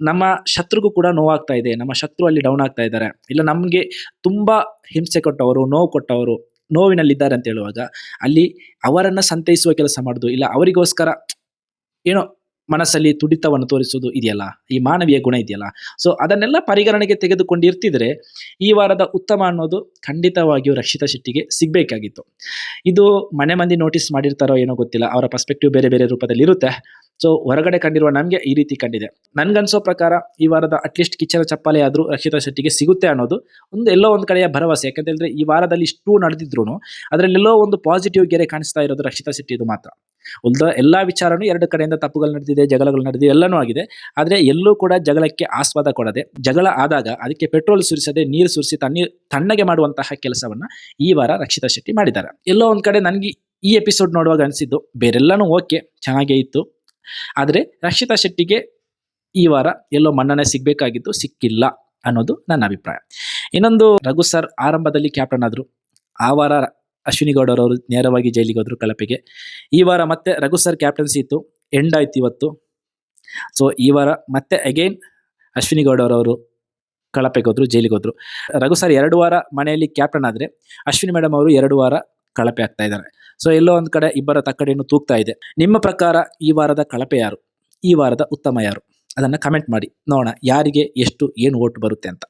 ನಮ್ಮ ಶತ್ರುಗೂ ಕೂಡ ನೋವಾಗ್ತಾ ಇದೆ. ನಮ್ಮ ಶತ್ರು ಅಲ್ಲಿ ಡೌನ್ ಆಗ್ತಾ ಇದ್ದಾರೆ. ಇಲ್ಲ, ನಮಗೆ ತುಂಬ ಹಿಂಸೆ ಕೊಟ್ಟವರು, ನೋವು ಕೊಟ್ಟವರು ನೋವಿನಲ್ಲಿದ್ದಾರೆ ಅಂತ ಹೇಳುವಾಗ ಅಲ್ಲಿ ಅವರನ್ನು ಸಂತೈಸುವ ಕೆಲಸ ಮಾಡೋದು, ಇಲ್ಲ ಅವರಿಗೋಸ್ಕರ, ಏನೋ ಮನಸ್ಸಲ್ಲಿ ತುಡಿತವನ್ನು ತೋರಿಸುವುದು ಇದೆಯಲ್ಲ? ಈ ಮಾನವೀಯ ಗುಣ ಇದೆಯಲ್ಲ? ಸೊ ಅದನ್ನೆಲ್ಲ ಪರಿಗಣನೆಗೆ ತೆಗೆದುಕೊಂಡಿರ್ತಿದ್ರೆ, ಈ ವಾರದ ಉತ್ತಮ ಅನ್ನೋದು ಖಂಡಿತವಾಗಿಯೂ ರಕ್ಷಿತಾ ಶೆಟ್ಟಿಗೆ ಸಿಗಬೇಕಾಗಿತ್ತು. ಇದು ಮನೆ ಮಂದಿ ನೋಟಿಸ್ ಮಾಡಿರ್ತಾರೋ ಏನೋ ಗೊತ್ತಿಲ್ಲ, ಅವರ ಪರ್ಸ್ಪೆಕ್ಟಿವ್ ಬೇರೆ ಬೇರೆ ರೂಪದಲ್ಲಿ ಇರುತ್ತೆ ಸೊ ಹೊರಗಡೆ ಕಂಡಿರುವ ನಮಗೆ ಈ ರೀತಿ ಕಂಡಿದೆ. ನನ್ಗನ್ಸೋ ಪ್ರಕಾರ ಈ ವಾರದ ಅಟ್ಲೀಸ್ಟ್ ಕಿಚ್ಚನ ಚಪ್ಪಲೆ ಆದರೂ ರಕ್ಷಿತಾ ಶೆಟ್ಟಿಗೆ ಸಿಗುತ್ತೆ ಅನ್ನೋದು ಒಂದು ಎಲ್ಲೋ ಒಂದು ಕಡೆಯ ಭರವಸೆ. ಯಾಕಂತೇಳಿದ್ರೆ ಈ ವಾರದಲ್ಲಿ ಇಷ್ಟು ನಡೆದಿದ್ರು ಅದರಲ್ಲೆಲ್ಲೋ ಒಂದು ಪಾಸಿಟಿವ್ ಗೆರೆ ಕಾಣಿಸ್ತಾ ಇರೋದು ರಕ್ಷಿತಾ ಶೆಟ್ಟಿದು ಮಾತ್ರ. ಉಳಿದ ಎಲ್ಲ ವಿಚಾರನೂ ಎರಡು ಕಡೆಯಿಂದ ತಪ್ಪುಗಳು ನಡೆದಿದೆ, ಜಗಳಗಳು ನಡೆದಿದೆ, ಎಲ್ಲನೂ ಆಗಿದೆ. ಆದರೆ ಎಲ್ಲೂ ಕೂಡ ಜಗಳಕ್ಕೆ ಆಸ್ವಾದ ಕೊಡದೆ, ಜಗಳ ಆದಾಗ ಅದಕ್ಕೆ ಪೆಟ್ರೋಲ್ ಸುರಿಸದೆ, ನೀರು ಸುರಿಸಿ ತಣ್ಣೀರು ತಣ್ಣಗೆ ಮಾಡುವಂತಹ ಕೆಲಸವನ್ನ ಈ ವಾರ ರಕ್ಷಿತಾ ಶೆಟ್ಟಿ ಮಾಡಿದ್ದಾರೆ. ಎಲ್ಲೋ ಒಂದು ಕಡೆ ನನಗೆ ಈ ಎಪಿಸೋಡ್ ನೋಡುವಾಗ ಅನಿಸಿದ್ದು, ಬೇರೆಲ್ಲನೂ ಓಕೆ ಚೆನ್ನಾಗೇ ಇತ್ತು. ಆದರೆ ರಕ್ಷಿತಾ ಶೆಟ್ಟಿಗೆ ಈ ವಾರ ಎಲ್ಲೋ ಮನ್ನಣೆ ಸಿಗಬೇಕಾಗಿದ್ದು ಸಿಕ್ಕಿಲ್ಲ ಅನ್ನೋದು ನನ್ನ ಅಭಿಪ್ರಾಯ. ಇನ್ನೊಂದು ರಘು ಸರ್ ಆರಂಭದಲ್ಲಿ ಕ್ಯಾಪ್ಟನ್ ಆದರು. ಆ ವಾರ ಅಶ್ವಿನಿ ಗೌಡರವರು ನೇರವಾಗಿ ಜೈಲಿಗೆ ಹೋದರು ಕಲಪೆಗೆ ಈ ವಾರ ಮತ್ತೆ ರಘು ಸರ್ ಕ್ಯಾಪ್ಟನ್ಸಿ ಇತ್ತು. ಎಂಡ್ ಆಯ್ತು ಇವತ್ತು. ಸೊ ಈ ವಾರ ಮತ್ತೆ ಅಗೈನ್ ಅಶ್ವಿನಿ ಗೌಡರವರು ಕಳಪೆಗೆ ಹೋದರು, ಜೈಲಿಗೆ ಹೋದರು. ರಘು ಸರ್ ಎರಡು ವಾರ ಮನೆಯಲ್ಲಿ ಕ್ಯಾಪ್ಟನ್ ಆದರೆ, ಅಶ್ವಿನಿ ಮೇಡಮ್ ಅವರು ಎರಡು ವಾರ ಕಳಪೆ ಆಗ್ತಾ ಇದ್ದಾರೆ. ಸೊ ಎಲ್ಲೋ ಒಂದು ಕಡೆ ಇಬ್ಬರ ತಕ್ಕಡಿಯನ್ನು ತೂಗ್ತಾ ಇದೆ. ನಿಮ್ಮ ಪ್ರಕಾರ ಈ ವಾರದ ಕಳಪೆ ಯಾರು? ಈ ವಾರದ ಉತ್ತಮ ಯಾರು? ಅದನ್ನು ಕಮೆಂಟ್ ಮಾಡಿ. ನೋಡೋಣ ಯಾರಿಗೆ ಎಷ್ಟು, ಏನು ಓಟ್ ಬರುತ್ತೆ ಅಂತ.